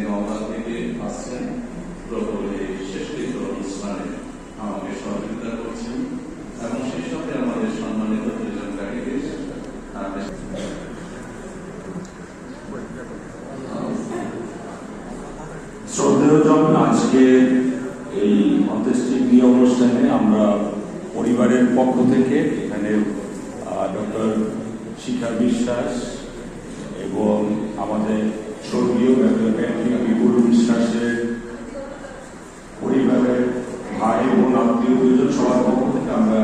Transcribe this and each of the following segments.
নওগাঁ থেকে আসছেন প্রভু এই শেষকৃত অনুষ্ঠানে আমাকে সহযোগিতা করছেন এবং সেই সাথে আমাদের সম্মানিত দুজন গাড়িকে শ্রদ্ধেয়জন আজকে এই অন্ত্যেষ্টিক্রিয়া অনুষ্ঠানে আমরা পরিবারের পক্ষ থেকে এখানে ডক্টর শিখা বিশ্বাস এবং আমাদের স্বর্গীয় ডক্টর প্যাট্রিক বিপুল বিশ্বাসের পরিবারের ভাই বোন আত্মীয় দুজন সবার পক্ষ থেকে আমরা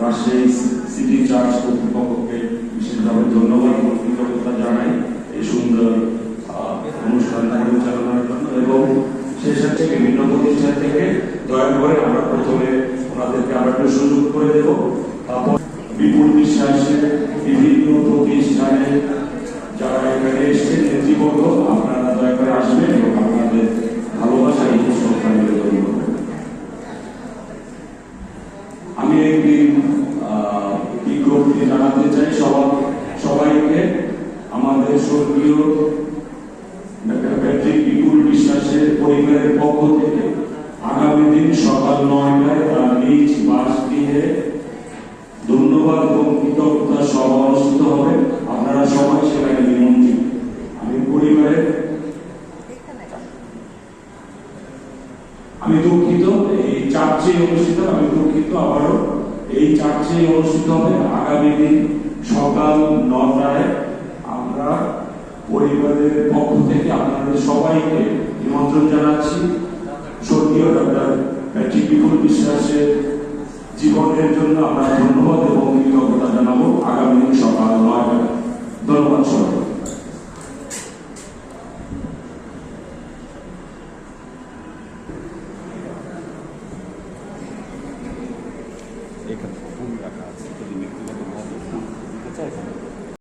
রাজশাহী সিটি চার্চ কর্তৃপক্ষকে বিশেষভাবে ধন্যবাদ এবং কৃতজ্ঞতা জানাই এই সুন্দর আহ, অনুষ্ঠান পরিচালনার জন্য এবং সেই সাথে বিভিন্ন প্রতিষ্ঠান থেকে দয়া করে আমরা প্রথমে ওনাদেরকে আমরা একটু সুযোগ করে দেব তারপর বিপুল বিশ্বাসের বিভিন্ন প্রতিষ্ঠানে যারা এখানে এসছেন নেতৃবর্গ আপনারা দয়া করে আসবেন এবং আপনাদের ভালোবাসা এই নিবেদন আমি একটি বিজ্ঞপ্তি জানাতে চাই সবার সবাইকে আমাদের স্বর্গীয় ডক্টর বিপুল বিশ্বাসের পরিবারের পক্ষ থেকে আগামী দিন সকাল নয়টায় তার নিজ বাসগৃহে ধন্যবাদ এবং কৃতজ্ঞতা সভা অনুষ্ঠিত হবে। আপনারা সবাই সেখানে নিমন্ত্রিত। আমি পরিবারের আমি দুঃখিত, এই চার্চে অনুষ্ঠিত, আমি দুঃখিত আবারও। এই চার্চে অনুষ্ঠিত হবে আগামী দিন সকাল নটায়। আমরা পরিবারের পক্ষ থেকে আপনাদের সবাইকে নিমন্ত্রণ জানাচ্ছি স্বর্গীয় ডক্টর প্যাট্রিক বিপুল বিশ্বাসের জীবনের জন্য আমরা ধন্যবাদ এবং কৃতজ্ঞতা জানাব আগামী দিন সকাল নয়টায়। ধন্যবাদ সবাই এখানে ফুল রাখা আছে। যদি ব্যক্তিগত মহল ফুল দিতে এখানে